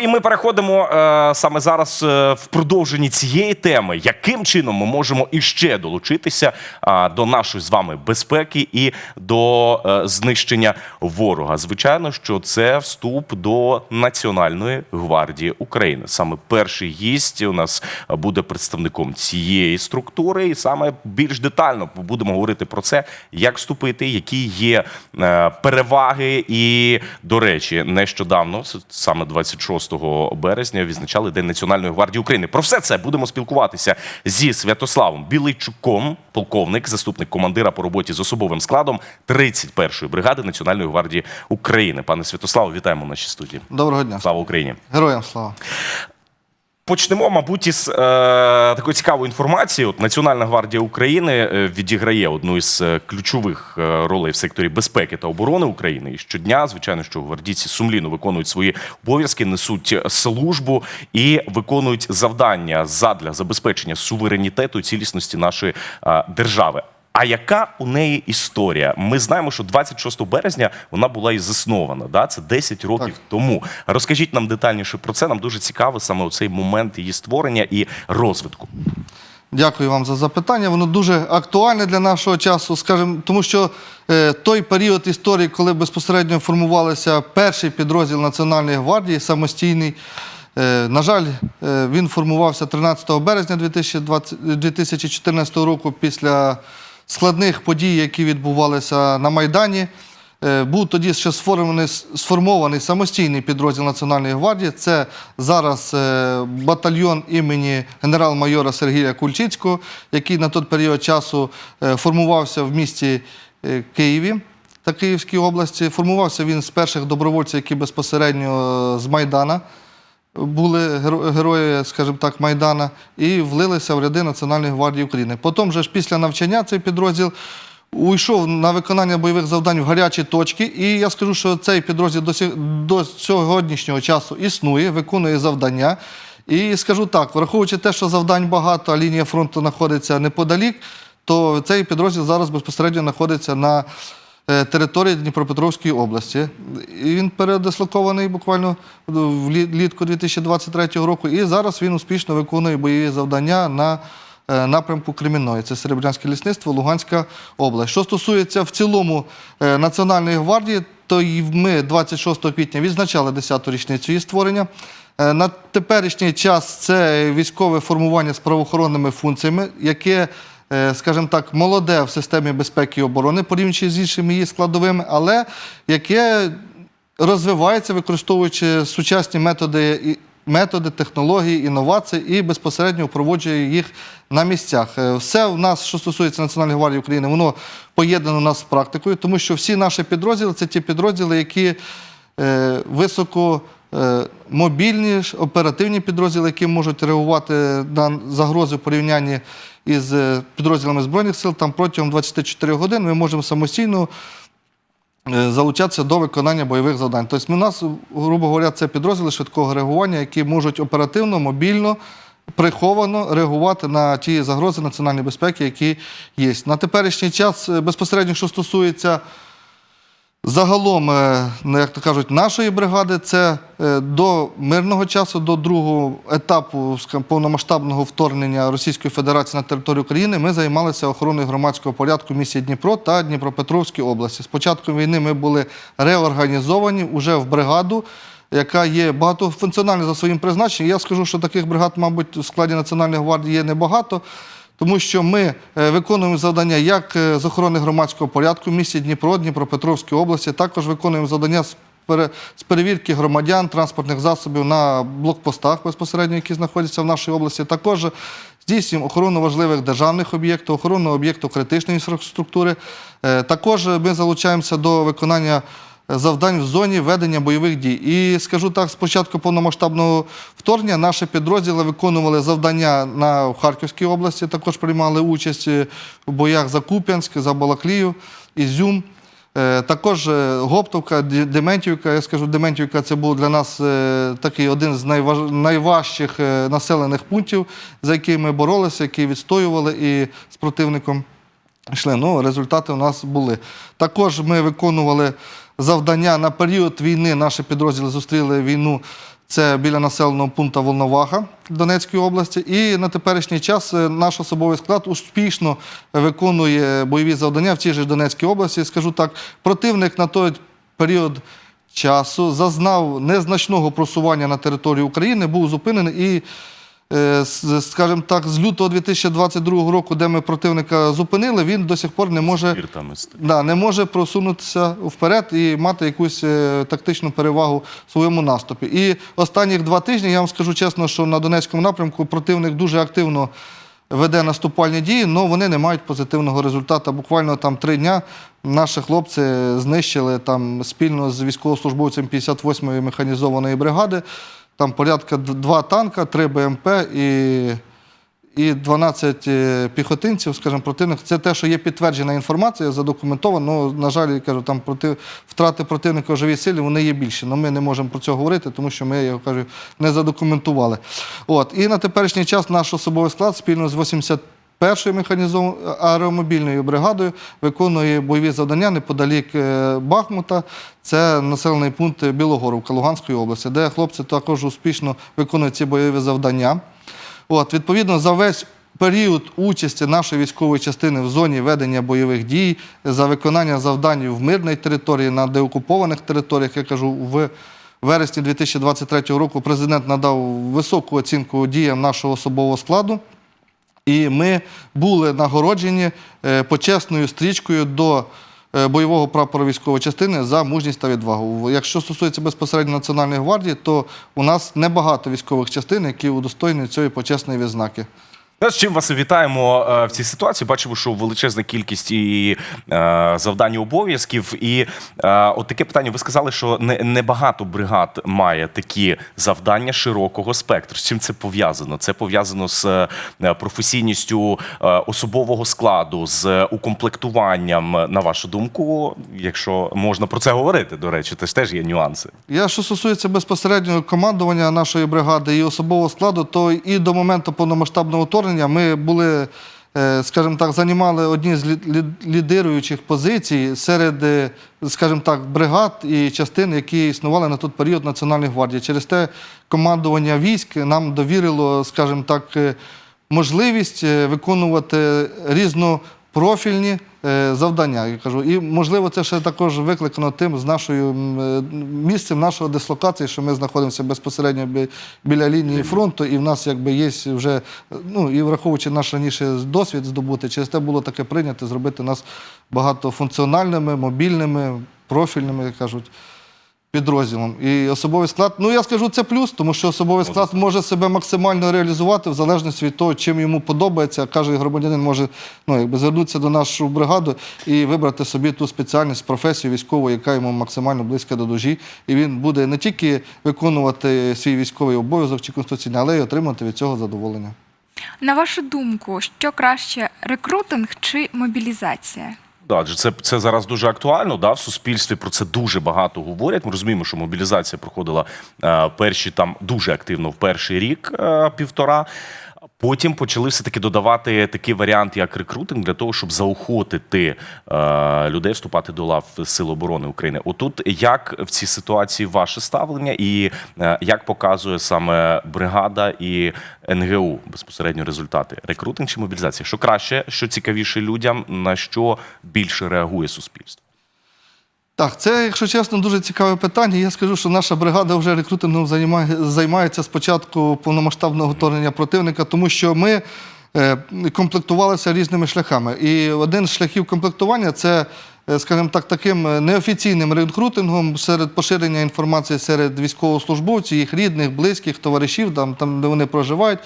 І ми переходимо е, саме зараз е, в продовженні цієї теми, яким чином ми можемо іще долучитися е, до нашої з вами безпеки і до е, знищення ворога. Звичайно, що це вступ до Національної гвардії України. Саме перший гість у нас буде представником цієї структури, і саме більш детально будемо говорити про це, як вступити, які є е, переваги. І, до речі, нещодавно, саме 26 березня, відзначали День Національної гвардії України. Про все це будемо спілкуватися зі Святославом Білийчуком, полковник, заступник командира по роботі з особовим складом 31-ї бригади Національної гвардії України. Пане Святославе, вітаємо в нашій студії. Доброго дня. Слава Україні! Героям слава. Почнемо, мабуть, із е, такої цікавої інформації. От Національна гвардія України е, відіграє одну із е, ключових е, ролей в секторі безпеки та оборони України. І щодня, звичайно, що гвардійці сумлінно виконують свої обов'язки, несуть службу і виконують завдання задля забезпечення суверенітету і цілісності нашої е, держави. А яка у неї історія? Ми знаємо, що 26 березня вона була і заснована. Да? Це 10 років Так. тому. Розкажіть нам детальніше про це. Нам дуже цікаво саме у цей момент її створення і розвитку. Дякую вам за запитання. Воно дуже актуальне для нашого часу, скажімо, тому що е, той період історії, коли безпосередньо формувалися перший підрозділ Національної гвардії, самостійний. е, на жаль, е, він формувався 13 березня 2020, 2014 року після складних подій, які відбувалися на Майдані. Е, Був тоді ще сформований, сформований самостійний підрозділ Національної гвардії. Це зараз е, батальйон імені генерал-майора Сергія Кульчицького, який на той період часу е, формувався в місті Києві та Київській області. Формувався він з перших добровольців, які безпосередньо з Майдана були герої, скажімо так, Майдана, і влилися в ряди Національної гвардії України. Потім же ж після навчання цей підрозділ уйшов на виконання бойових завдань в гарячі точки. І я скажу, що цей підрозділ до, сі- до сьогоднішнього часу існує, виконує завдання. І скажу так, враховуючи те, що завдань багато, а лінія фронту знаходиться неподалік, то цей підрозділ зараз безпосередньо знаходиться на території Дніпропетровської області. Він передислокований буквально влітку 2023 року. І зараз він успішно виконує бойові завдання на е, напрямку Кремінної. Це Серебрянське лісництво, Луганська область. Що стосується в цілому е, Національної гвардії, то ми 26 квітня відзначали 10-ту річницю її створення. Е, На теперішній час це військове формування з правоохоронними функціями, яке, е, скажімо так, молоде в системі безпеки і оборони, порівнюючи з іншими її складовими, але яке розвивається, використовуючи сучасні методи, методи, технології, інновації і безпосередньо впроваджує їх на місцях. Е, Все в нас, що стосується Національної гвардії України, воно поєднано у нас з практикою, тому що всі наші підрозділи це ті підрозділи, які е, високо е, мобільні, оперативні підрозділи, які можуть реагувати на загрози в порівнянні із е, підрозділами Збройних сил. Там протягом 24 годин ми можемо самостійно е, залучатися до виконання бойових завдань. Тобто, у нас, грубо говоря, це підрозділи швидкого реагування, які можуть оперативно, мобільно, приховано реагувати на ті загрози національної безпеки, які є. На теперішній час е, безпосередньо, що стосується Загалом, е, ну, як то кажуть, нашої бригади це е, до мирного часу, до другого етапу повномасштабного вторгнення Російської Федерації на територію України, ми займалися охороною громадського порядку в місті Дніпро та Дніпропетровській області. З початку війни ми були реорганізовані вже в бригаду, яка є багатофункціональна за своїм призначенням. Я скажу, що таких бригад, мабуть, у складі Національної гвардії є небагато. Тому що ми е, виконуємо завдання як е, з охорони громадського порядку в місті Дніпро, Дніпропетровській області, також виконуємо завдання з з перевірки громадян, транспортних засобів на блокпостах безпосередньо, які знаходяться в нашій області. Також здійснюємо охорону важливих державних об'єктів, охорону об'єктів критичної інфраструктури. Е, Також ми залучаємося до виконання завдань в зоні ведення бойових дій. І скажу так, з початку повномасштабного вторгнення наші підрозділи виконували завдання на в Харківській області, також приймали участь е, в боях за Куп'янськ, за Балаклію, Ізюм. Е, Також е, Гоптовка, Дементівка. Я скажу, Дементівка це був для нас такий один з найваж... найважчих населених пунктів, за який ми боролися, які відстоювали і з противником йшли. Ну, результати у нас були. Також ми виконували завдання на період війни. Наші підрозділи зустріли війну Це біля населеного пункту Волноваха Донецької області. І на теперішній час е, наш особовий склад успішно виконує бойові завдання в цій же Донецькій області. Скажу так, противник на той період часу зазнав незначного просування на території України, був зупинений і. Е, Скажімо так, з лютого 2022 року, де ми противника зупинили, він до сих пор не може да, не може просунутися вперед і мати якусь е, тактичну перевагу в своєму наступі. І останніх два тижні я вам скажу чесно, що на Донецькому напрямку противник дуже активно веде наступальні дії, але вони не мають позитивного результату. Буквально там три дня наші хлопці знищили там спільно з військовослужбовцем 58-ї механізованої бригади. Там порядка два танка, три БМП і і 12 е, піхотинців, скажімо, противник. Це те, що є підтверджена інформація, задокументована. Ну, на жаль, я кажу, там проти, втрати противника в живій силі вони є більші. Але ми не можемо про це говорити, тому що ми, я кажу, не задокументували. От. І на теперішній час наш особовий склад спільно з 81-ю механізованою аеромобільною бригадою виконує бойові завдання неподалік е, Бахмута. Це населений пункт Білогоровка Луганської області, де хлопці також успішно виконують ці бойові завдання. От, відповідно, за весь період участі нашої військової частини в зоні ведення бойових дій, за виконання завдань в мирній території, на деокупованих територіях, я кажу, в вересні 2023 року президент надав високу оцінку діям нашого особового складу. І ми були нагороджені е, почесною стрічкою до е, бойового прапора військової частини за мужність та відвагу. Якщо стосується безпосередньо Національної гвардії, то у нас небагато військових частин, які удостоєні цієї почесної відзнаки. З чим вас вітаємо е, в цій ситуації. Бачимо, що величезна кількість і е, завдань і обов'язків. І е, от таке питання. Ви сказали, що не, не бригад має такі завдання широкого спектру. З чим це пов'язано? Це пов'язано з професійністю особового складу, з укомплектуванням. На вашу думку, якщо можна про це говорити, до речі, це ж теж є нюанси. Я що стосується безпосереднього командування нашої бригади і особового складу, то і до моменту повномасштабного вторгнення ми були, е, скажімо так, займали одні з лі- лі- лідируючих позицій серед, е, скажімо так, бригад і частин, які існували на той період Національної гвардії. Через те командування військ нам довірило, скажімо так, е, можливість виконувати різнопрофільні е, завдання. Я кажу, і можливо, це ще також викликано тим з нашою е, місцем нашої дислокації, що ми знаходимося безпосередньо бі- біля лінії фронту, і в нас якби є вже ну і враховуючи наш раніше досвід здобути, через те було таке прийнято зробити нас багатофункціональними, мобільними, профільними, як кажуть підрозділом. І особовий склад, ну я скажу, це плюс, тому що особовий склад може себе максимально реалізувати в залежності від того, чим йому подобається. Кожен громадянин може ну, якби, звернутися до нашої бригади і вибрати собі ту спеціальність, професію військову, яка йому максимально близька до душі. І він буде не тільки виконувати свій військовий обов'язок чи конституційний, але й отримати від цього задоволення. На вашу думку, що краще рекрутинг чи мобілізація? Адже це, це зараз дуже актуально. Да, в суспільстві про це дуже багато говорять. Ми розуміємо, що мобілізація проходила е, перші там дуже активно в перший рік, е, півтора. Потім почали все таки додавати такий варіант, як рекрутинг, для того, щоб заохотити е, людей вступати до лав Сил оборони України. Отут як в цій ситуації ваше ставлення, і е, як показує саме бригада і НГУ безпосередньо результати рекрутинг чи мобілізація? Що краще, що цікавіше людям, на що більше реагує суспільство? Так, це, якщо чесно, дуже цікаве питання. Я скажу, що наша бригада вже рекрутингом займає- займається з початку повномасштабного вторгнення противника, тому що ми е, комплектувалися різними шляхами. І один з шляхів комплектування це, е, скажімо так, таким е, неофіційним рекрутингом серед поширення інформації серед військовослужбовців, їх рідних, близьких, товаришів, там, там де вони проживають.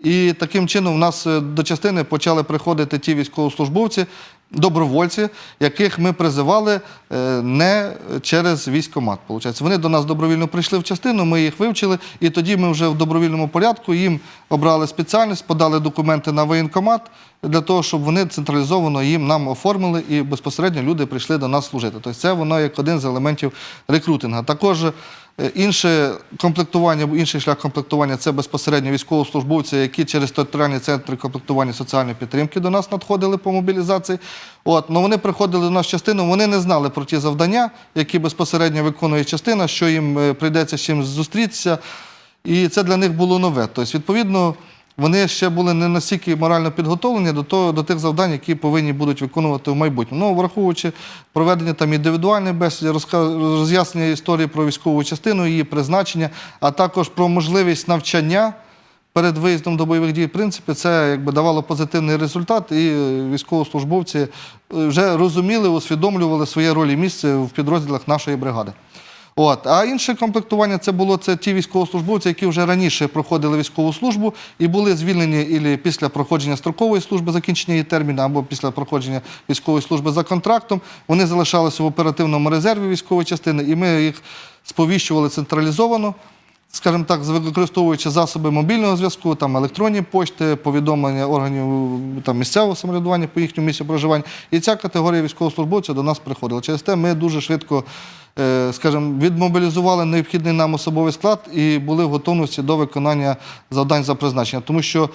І таким чином в нас е, до частини почали приходити ті військовослужбовці, добровольці, яких ми призивали е, не через військкомат. Получається. Вони до нас добровільно прийшли в частину, ми їх вивчили, і тоді ми вже в добровільному порядку їм обрали спеціальність, подали документи на воєнкомат для того, щоб вони централізовано їм нам оформили і безпосередньо люди прийшли до нас служити. Тобто це воно як один з елементів рекрутингу. Також Інше комплектування, інший шлях комплектування це безпосередньо військовослужбовці, які через територіальні центри комплектування соціальної підтримки до нас надходили по мобілізації. От, ну вони приходили до нас частину, вони не знали про ті завдання, які безпосередньо виконує частина, що їм е, прийдеться з чим зустрітися. і це для них було нове. Тобто, відповідно, вони ще були не настільки морально підготовлені до того, до тих завдань, які повинні будуть виконувати в майбутньому. Ну, враховуючи проведення там індивідуальної бесіди, роз'яснення історії про військову частину, її призначення, а також про можливість навчання перед виїздом до бойових дій, в принципі, це якби давало позитивний результат, і військовослужбовці е, вже розуміли, усвідомлювали своє роль і місце в підрозділах нашої бригади. От. А інше комплектування це було це ті військовослужбовці, які вже раніше проходили військову службу і були звільнені ілі після проходження строкової служби, закінчення її терміну, або після проходження військової служби за контрактом. Вони залишалися в оперативному резерві військової частини, і ми їх сповіщували централізовано скажімо так, використовуючи засоби мобільного зв'язку, там електронні пошти, повідомлення органів там, місцевого самоврядування по їхньому місцю проживання. І ця категорія військовослужбовців до нас приходила. Через те ми дуже швидко, скажімо, відмобілізували необхідний нам особовий склад і були в готовності до виконання завдань за призначення. Тому що,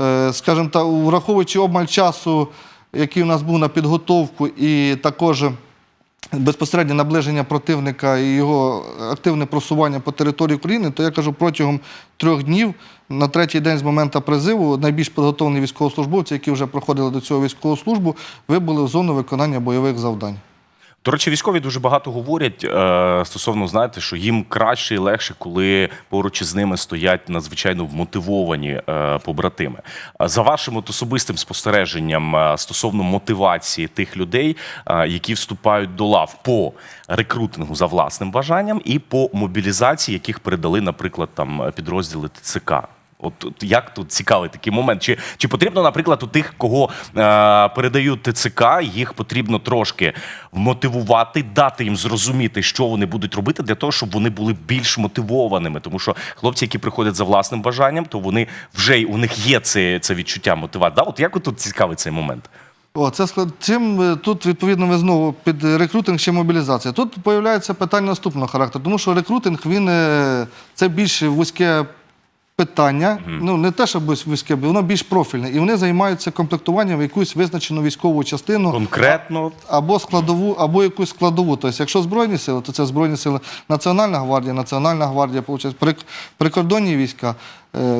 е, скажімо так, враховуючи обмаль часу, який у нас був на підготовку, і також безпосереднє наближення противника і його активне просування по території України, то я кажу, протягом трьох днів на третій день з моменту призиву найбільш підготовлені військовослужбовці, які вже проходили до цього військову службу, вибули в зону виконання бойових завдань. До речі, військові дуже багато говорять е, стосовно, знаєте, що їм краще і легше, коли поруч із ними стоять надзвичайно вмотивовані е, побратими. За вашим от особистим спостереженням е, стосовно мотивації тих людей, е, які вступають до лав по рекрутингу за власним бажанням і по мобілізації, яких передали, наприклад, там підрозділи ТЦК. От, от як тут цікавий такий момент? Чи, чи потрібно, наприклад, у тих, кого е, передають ТЦК, їх потрібно трошки вмотивувати, дати їм зрозуміти, що вони будуть робити, для того, щоб вони були більш мотивованими. Тому що хлопці, які приходять за власним бажанням, то вони вже й- у них є це, це відчуття мотивації. Да? От як тут цікавий цей момент? О, це склад. Чим е, тут відповідно ви знову під рекрутинг чи мобілізація? Тут появляється питання наступного характеру, тому що рекрутинг він е, це більш вузьке питання. Ну не те, що військове, воно більш профільне, і вони займаються комплектуванням в якусь визначену військову частину. Конкретно Або складову, або якусь складову. Тобто, якщо Збройні сили, то це Збройні сили, Національна гвардія, Національна гвардія, виходить, прикордонні війська,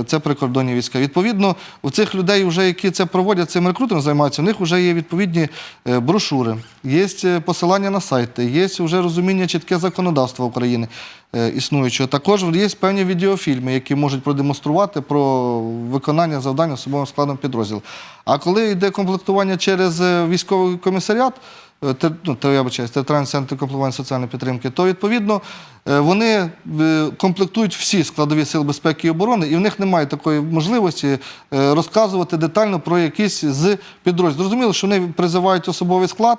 це прикордонні війська. Відповідно, у цих людей, вже, які це проводять, цим рекрутингом займаються, у них вже є відповідні е, брошури, є е, посилання на сайти, є вже розуміння чітке законодавства України е, існуючого. Також є певні відеофільми, які можуть продемонструвати про виконання завдань особовим складом підрозділу. А коли йде комплектування через е, військовий комісаріат, е, те- ну, те, я вибачаюсь, територіальний центр комплектування соціальної підтримки, то відповідно е, вони е, комплектують всі складові сил безпеки і оборони, і в них немає такої можливості е, розказувати детально про якісь з підрозділів. Зрозуміло, що вони призивають особовий склад.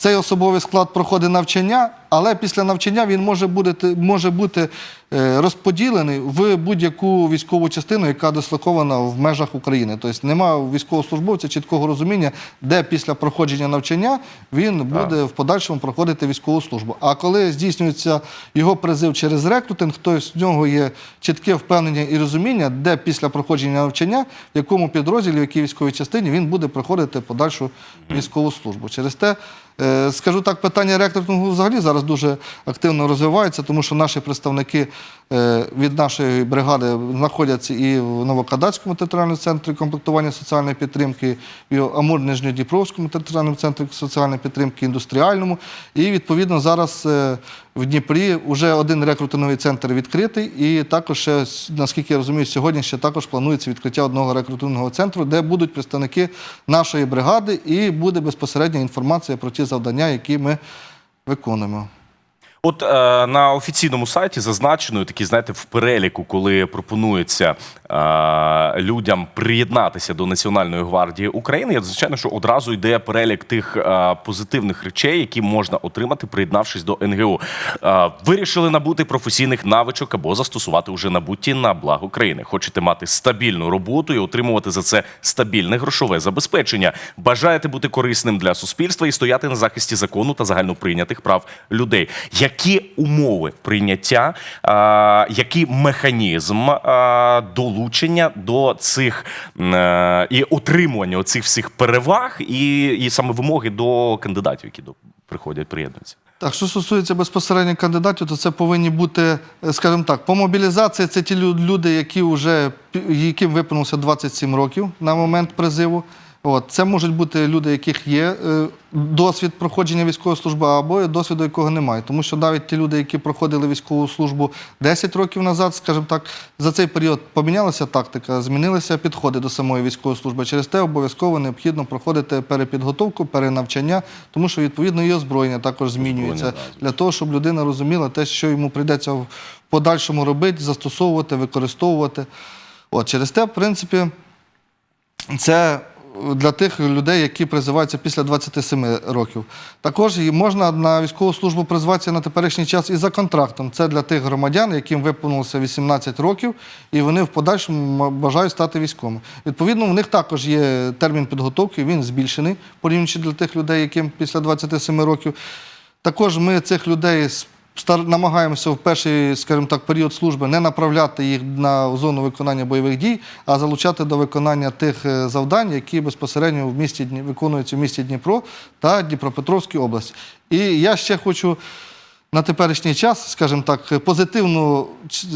Цей особовий склад проходить навчання, але після навчання він може бути, може бути е, розподілений в будь-яку військову частину, яка дислокована в межах України. Тобто немає у військовослужбовця чіткого розуміння, де після проходження навчання він буде в подальшому проходити військову службу. А коли здійснюється його призив через рекрутинг, то в нього є чітке впевнення і розуміння, де після проходження навчання, в якому підрозділі, в якій військовій частині він буде проходити подальшу військову службу. Через те, скажу так, питання ректорингу взагалі зараз дуже активно розвивається, тому що наші представники е, від нашої бригади знаходяться і в Новокадацькому територіальному центрі комплектування соціальної підтримки, і в Амур-Нижньодніпровському територіальному центрі соціальної підтримки, індустріальному. І відповідно зараз е, в Дніпрі вже один рекрутинговий центр відкритий, і також ще, наскільки я розумію, сьогодні ще також планується відкриття одного рекрутингового центру, де будуть представники нашої бригади, і буде безпосередня інформація про ті завдання, які ми виконуємо. От е, на офіційному сайті зазначено такі, знаєте, в переліку, коли пропонується е, людям приєднатися до Національної гвардії України, я звичайно, що одразу йде перелік тих е, позитивних речей, які можна отримати, приєднавшись до НГУ. Е, вирішили набути професійних навичок або застосувати уже набуті на благо країни. Хочете мати стабільну роботу і отримувати за це стабільне грошове забезпечення. Бажаєте бути корисним для суспільства і стояти на захисті закону та загальноприйнятих прав людей. Які умови прийняття, який механізм долучення до цих е, і отримування цих всіх переваг, і, і саме вимоги до кандидатів, які до приходять, приєднуються. Так, що стосується безпосередньо кандидатів, то це повинні бути, е, скажімо так, по мобілізації це ті лю- люди, які вже яким виповнилося 27 років на момент призиву. От це можуть бути люди, яких є е, досвід проходження військової служби, або досвіду якого немає. Тому що навіть ті люди, які проходили військову службу 10 років назад, скажімо так, за цей період помінялася тактика, змінилися підходи до самої військової служби. Через те обов'язково необхідно проходити перепідготовку, перенавчання, тому що відповідно і озброєння також змінюється для того, щоб людина розуміла те, що йому прийдеться в подальшому робити, застосовувати, використовувати. От через те, в принципі, це для тих людей, які призиваються після 27 років. Також можна на військову службу призватися на теперішній час і за контрактом. Це для тих громадян, яким виповнилося 18 років, і вони в подальшому бажають стати військовими. Відповідно, в них також є термін підготовки, він збільшений, порівнюючи для тих людей, яким після 27 років. Також ми цих людей намагаємося в перший, скажімо так, період служби не направляти їх на зону виконання бойових дій, а залучати до виконання тих е, завдань, які безпосередньо в місті виконуються в місті Дніпро та Дніпропетровській області. І я ще хочу на теперішній час, скажімо так, позитивну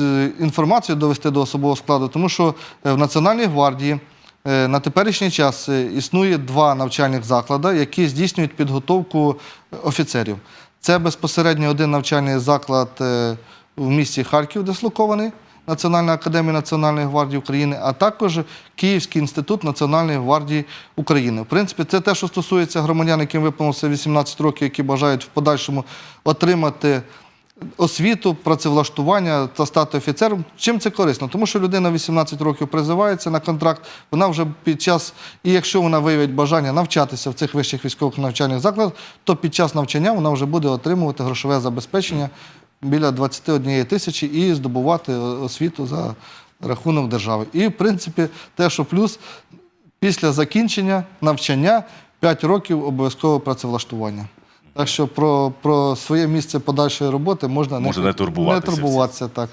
е, інформацію довести до особового складу, тому що е, в Національній гвардії на теперішній час існує два навчальних заклади, які здійснюють підготовку офіцерів. Це безпосередньо один навчальний заклад е, в місті Харків, дислокований. Національна академія Національної гвардії України, а також Київський інститут Національної гвардії України. В принципі, це те, що стосується громадян, яким виповнилося 18 років, які бажають в подальшому отримати освіту, працевлаштування та стати офіцером. Чим це корисно? Тому що людина 18 років призивається на контракт, вона вже під час, і якщо вона виявить бажання навчатися в цих вищих військових навчальних закладах, то під час навчання вона вже буде отримувати грошове забезпечення біля 21 тисячі і здобувати освіту за рахунок держави. І, в принципі, те, що плюс після закінчення навчання 5 років обов'язково працевлаштування. Так що про, про своє місце подальшої роботи можна, Можна не турбуватися Не турбуватися так.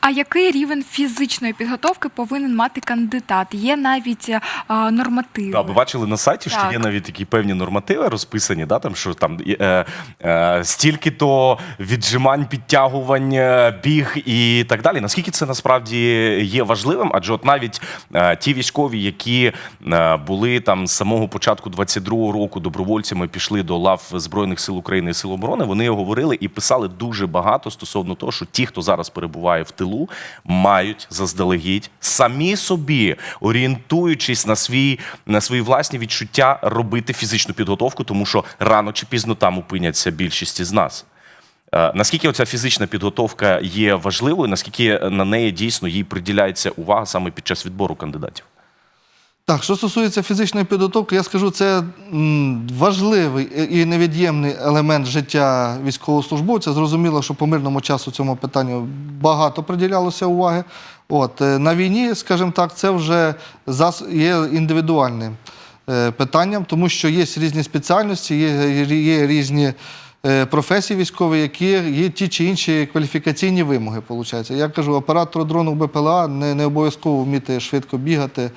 А який рівень фізичної підготовки повинен мати кандидат? Є навіть а, нормативи. Да, ви бачили на сайті, що Так. є навіть такі певні нормативи розписані, да, там, що там е, е, стільки-то віджимань, підтягувань, е, біг і так далі. Наскільки це насправді є важливим? Адже от навіть е, ті військові, які е, були там з самого початку 22-го року добровольцями, пішли до лав Збройних сил України і Сил оборони, вони говорили і писали дуже багато стосовно того, що ті, хто зараз перебуває в тилу, мають заздалегідь самі собі, орієнтуючись на свій на свої власні відчуття, робити фізичну підготовку, тому що рано чи пізно там опиняться більшість із нас. Е, Наскільки оця фізична підготовка є важливою, наскільки на неї дійсно їй приділяється увага саме під час відбору кандидатів? Так, що стосується фізичної підготовки, я скажу, це важливий і невід'ємний елемент життя військовослужбовця. Зрозуміло, що по мирному часу цьому питанню багато приділялося уваги. От е, на війні, скажімо так, це вже є індивідуальним е, питанням, тому що є різні спеціальності, є, є різні. е, Професії військові, які є ті чи інші кваліфікаційні вимоги. Получається. Я кажу, оператору дрону БПЛА не, не обов'язково вміти швидко бігати,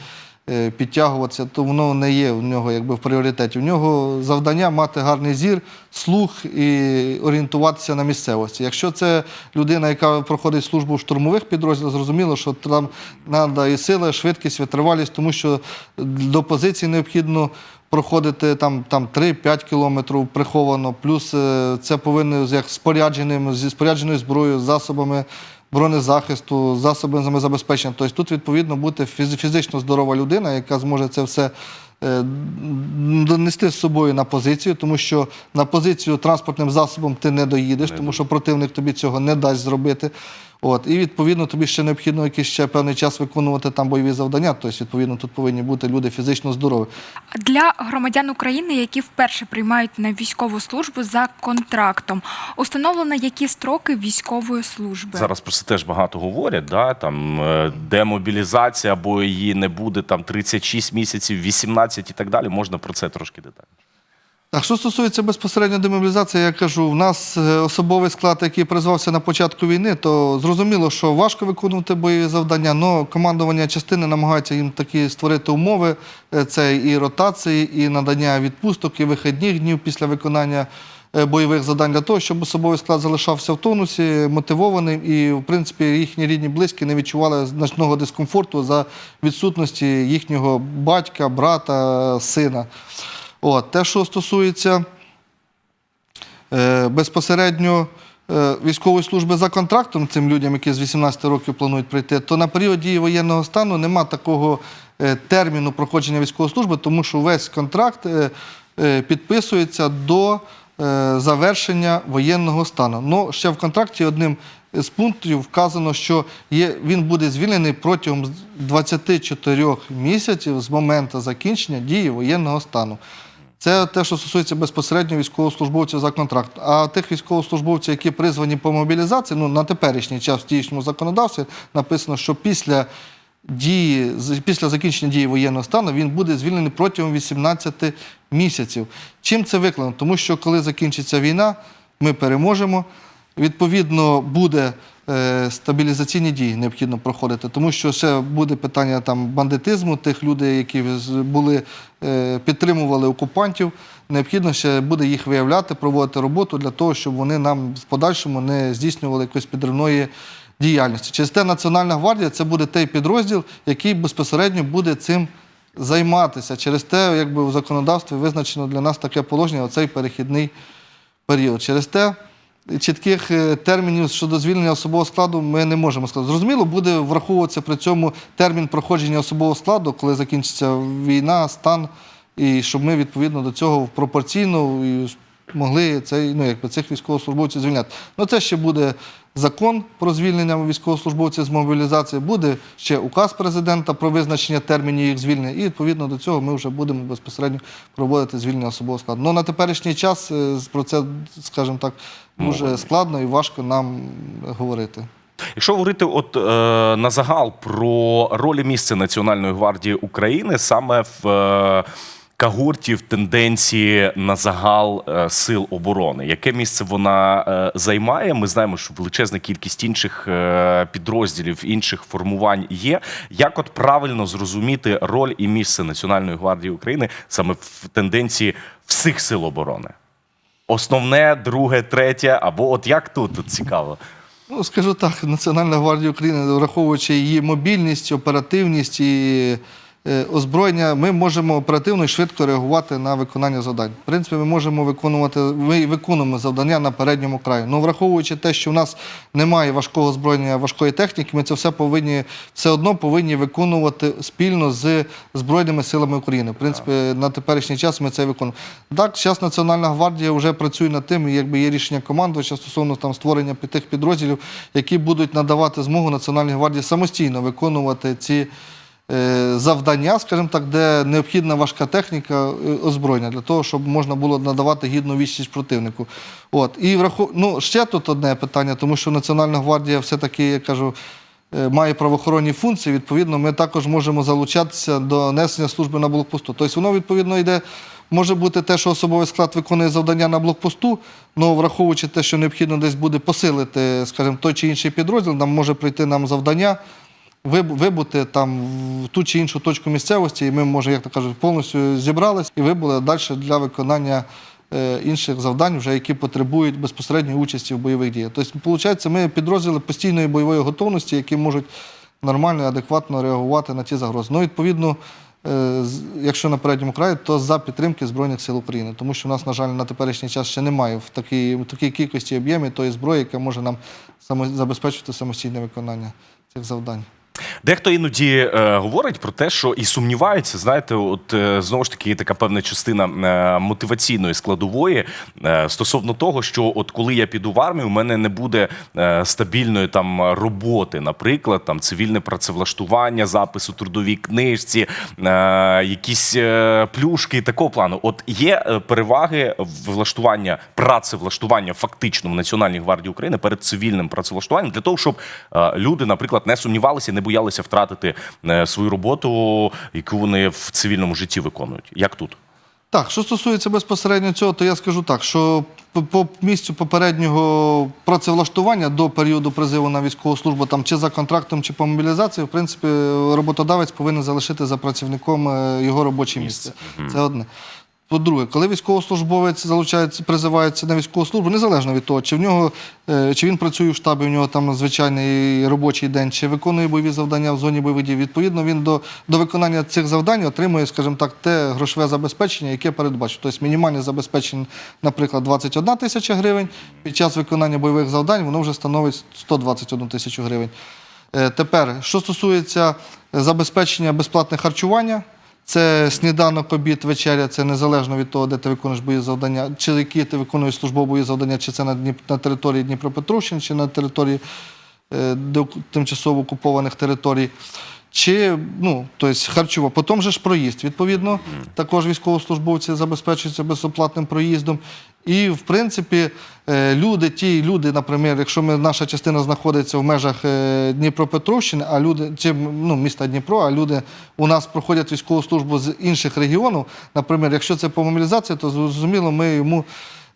підтягуватися, то воно не є в нього якби в пріоритеті. В нього завдання мати гарний зір, слух і орієнтуватися на місцевості. Якщо це людина, яка проходить службу в штурмових підрозділах, зрозуміло, що там треба і сила, швидкість, витривалість, тому що до позиції необхідно. Проходити там, там 3-5 кілометрів приховано, плюс е, це повинно як спорядженим, зі спорядженою зброєю, засобами бронезахисту, засобами забезпечення. Тобто тут відповідно бути фіз- фізично здорова людина, яка зможе це все донести з собою на позицію, тому що на позицію транспортним засобом ти не доїдеш, тому що противник тобі цього не дасть зробити. От, і відповідно тобі ще необхідно якийсь ще певний час виконувати там бойові завдання. Тобто, відповідно, тут повинні бути люди фізично здорові. Для громадян України, які вперше приймають на військову службу за контрактом, установлено які строки військової служби. Зараз про це теж багато говорять. Да? Там е, демобілізація або її не буде там 36 місяців, 18 і так далі. Можна про це трошки детальніше. Так, що стосується безпосередньо демобілізації, я кажу, в нас е, особовий склад, який призвався на початку війни, то зрозуміло, що важко виконувати бойові завдання, але командування частини намагається їм такі створити умови. Е, Це і ротації, і надання відпусток, і вихідних днів після виконання бойових завдань для того, щоб особовий склад залишався в тонусі, мотивованим, і, в принципі, їхні рідні близькі не відчували значного дискомфорту за відсутності їхнього батька, брата, сина. От, те, що стосується е, безпосередньо е, військової служби за контрактом цим людям, які з 18 років планують прийти, то на період дії воєнного стану нема такого е, терміну проходження військової служби, тому що весь контракт е, е, підписується до е, завершення воєнного стану. Ну, ще в контракті одним з пунктів вказано, що є, він буде звільнений протягом 24 місяців з моменту закінчення дії воєнного стану. Це те, що стосується безпосередньо військовослужбовців за контракт. А тих військовослужбовців, які призвані по мобілізації, ну на теперішній час в діючому законодавстві написано, що після дії, після закінчення дії воєнного стану він буде звільнений протягом 18 місяців. Чим це викликано? Тому що коли закінчиться війна, ми переможемо. Відповідно, буде е, стабілізаційні дії необхідно проходити, тому що ще буде питання там бандитизму, тих людей, які були е, підтримували окупантів. Необхідно ще буде їх виявляти, проводити роботу для того, щоб вони нам в подальшому не здійснювали якоїсь підривної діяльності. Через те Національна гвардія це буде той підрозділ, який безпосередньо буде цим займатися. Через те, якби в законодавстві визначено для нас таке положення, оцей перехідний період. Через те чітких е, термінів щодо звільнення особового складу ми не можемо сказати. Зрозуміло, буде враховуватися при цьому термін проходження особового складу, коли закінчиться війна, стан, і щоб ми відповідно до цього пропорційно і могли цей, ну, якби, цих військовослужбовців звільняти. Ну це ще буде закон про звільнення військовослужбовців з мобілізації, буде ще указ президента про визначення термінів їх звільнення, і відповідно до цього ми вже будемо безпосередньо проводити звільнення особового складу. Ну на теперішній час е, про це, скажімо так, дуже складно і важко нам говорити. Якщо говорити от е, на загал про роль і місце Національної гвардії України саме в е, кагортів тенденції на загал е, сил оборони, яке місце вона е, займає? Ми знаємо, що величезна кількість інших е, підрозділів, інших формувань є. Як от правильно зрозуміти роль і місце Національної гвардії України саме в тенденції всіх сил оборони? Основне, друге, третє, або от як тут, цікаво. Ну, скажу так, Національна гвардія України, враховуючи її мобільність, оперативність і озброєння, ми можемо оперативно і швидко реагувати на виконання завдань. В принципі, ми можемо виконувати, ми виконуємо завдання на передньому краї. Ну, враховуючи те, що в нас немає важкого озброєння, важкої техніки, ми це все повинні все одно повинні виконувати спільно з Збройними силами України. В принципі, на теперішній час ми це виконуємо. Так, зараз Національна гвардія вже працює над тим, якби є рішення командувача стосовно там створення тих підрозділів, які будуть надавати змогу Національній гвардії самостійно виконувати ці. Е, Завдання, скажімо так, де необхідна важка техніка е, озброєння для того, щоб можна було надавати гідну відсіч противнику. От і врахов... ну, ще тут одне питання, тому що Національна гвардія все-таки, я кажу, е, має правоохоронні функції. Відповідно, ми також можемо залучатися до несення служби на блокпосту. Тобто воно відповідно йде. Може бути те, що особовий склад виконує завдання на блокпосту, але враховуючи те, що необхідно десь буде посилити, скажімо, той чи інший підрозділ, нам може прийти нам завдання вибути там в ту чи іншу точку місцевості, і ми, може, як то кажуть, повністю зібрались і вибули далі для виконання е, інших завдань, вже які потребують безпосередньої участі в бойових діях. Тобто, виходить, ми підрозділи постійної бойової готовності, які можуть нормально і адекватно реагувати на ті загрози. Ну, відповідно, е, якщо на передньому краї, то за підтримки Збройних сил України, тому що у нас, на жаль, на теперішній час ще немає в такій, в такій кількості об'ємів тої зброї, яка може нам забезпечити самостійне виконання цих завдань. Дехто іноді е, говорить про те, що і сумнівається, знаєте, от е, знову ж таки така певна частина е, мотиваційної складової е, стосовно того, що от коли я піду в армію, у мене не буде е, стабільної там роботи, наприклад, там цивільне працевлаштування, запис у трудовій книжці, е, якісь е, плюшки такого плану. От є е, переваги влаштування працевлаштування фактично в Національній гвардії України перед цивільним працевлаштуванням для того, щоб е, люди, наприклад, не сумнівалися, не боялися втратити е, свою роботу, яку вони в цивільному житті виконують. Як тут? Так, що стосується безпосередньо цього, то я скажу так, що по, місцю попереднього працевлаштування до періоду призиву на військову службу, там чи за контрактом, чи по мобілізації, в принципі, роботодавець повинен залишити за працівником е, його робоче місце. Це одне. По-друге, коли військовослужбовець залучається, призивається на військову службу, незалежно від того, чи в нього е, чи він працює в штабі, в нього там звичайний робочий день, чи виконує бойові завдання в зоні бойових дій. Відповідно, він до, до виконання цих завдань отримує, скажімо так, те грошове забезпечення, яке передбачено. Тобто мінімальне забезпечення, наприклад, 21 тисяча гривень. Під час виконання бойових завдань воно вже становить 121 тисячу гривень. Е, Тепер, що стосується забезпечення безплатне харчування, це сніданок, обід, вечеря, це незалежно від того, де ти виконуєш бої завдання, чи які ти виконуєш службові завдання, чи це на, Дніп... на території Дніпропетровщини, чи на території е, тимчасово окупованих територій. Чи ну, тобто харчово. Потім же ж проїзд. Відповідно, також військовослужбовці забезпечуються безоплатним проїздом. І, в принципі, е, люди, ті люди, наприклад, якщо ми, наша частина знаходиться в межах е, Дніпропетровщини, а люди, чи ну, міста Дніпро, а люди у нас проходять військову службу з інших регіонів, наприклад, якщо це по мобілізації, то зрозуміло, ми йому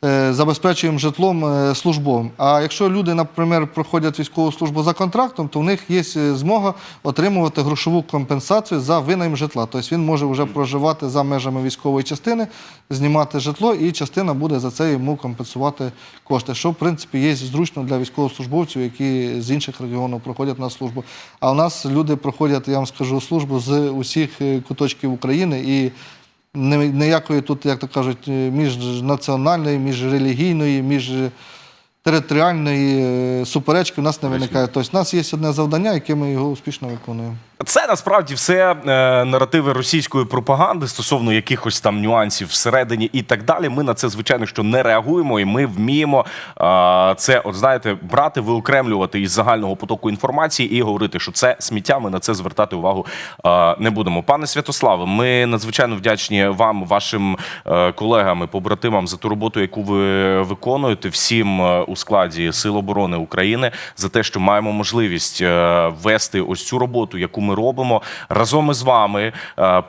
забезпечуємо житлом е, службовим. А якщо люди, наприклад, проходять військову службу за контрактом, то в них є е, змога отримувати грошову компенсацію за винайм житла. Тобто він може вже проживати за межами військової частини, знімати житло, і частина буде за це йому компенсувати кошти, що в принципі є зручно для військовослужбовців, які з інших регіонів проходять на службу. А у нас люди проходять, я вам скажу, службу з усіх е, куточків України і ніякої тут, як то кажуть, е, міжнаціональної, міжрелігійної, між територіальної е, суперечки у нас не виникає. Тобто, у нас є одне завдання, яке ми його успішно виконуємо. Це насправді все е, наративи російської пропаганди стосовно якихось там нюансів всередині і так далі. Ми на це звичайно що не реагуємо, і ми вміємо е, це, от знаєте, брати, виокремлювати із загального потоку інформації і говорити, що це сміття. Ми на це звертати увагу е, не будемо. Пане Святославе, ми надзвичайно вдячні вам, вашим е, колегам побратимам за ту роботу, яку ви виконуєте, всім е, у складі Сил оборони України за те, що маємо можливість е, вести ось цю роботу, яку ми робимо разом із вами,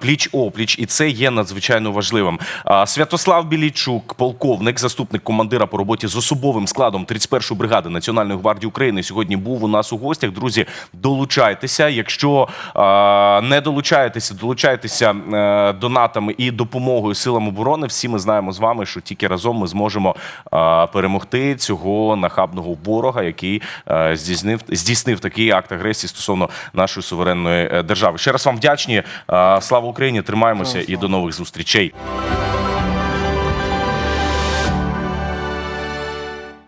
пліч опліч, і це є надзвичайно важливим. Е, Святослав Білійчук, полковник, заступник командира по роботі з особовим складом 31-ї бригади Національної гвардії України, сьогодні був у нас у гостях. Друзі, долучайтеся. Якщо е, не долучаєтеся, долучайтеся е, донатами і допомогою силам оборони. Всі ми знаємо з вами, що тільки разом ми зможемо е, перемогти цього нахабного ворога, який е, здійснив здійснив такий акт агресії стосовно нашої суверенної е, держави. Ще раз вам вдячні. Е, Слава Україні! Тримаємося і до нових зустрічей.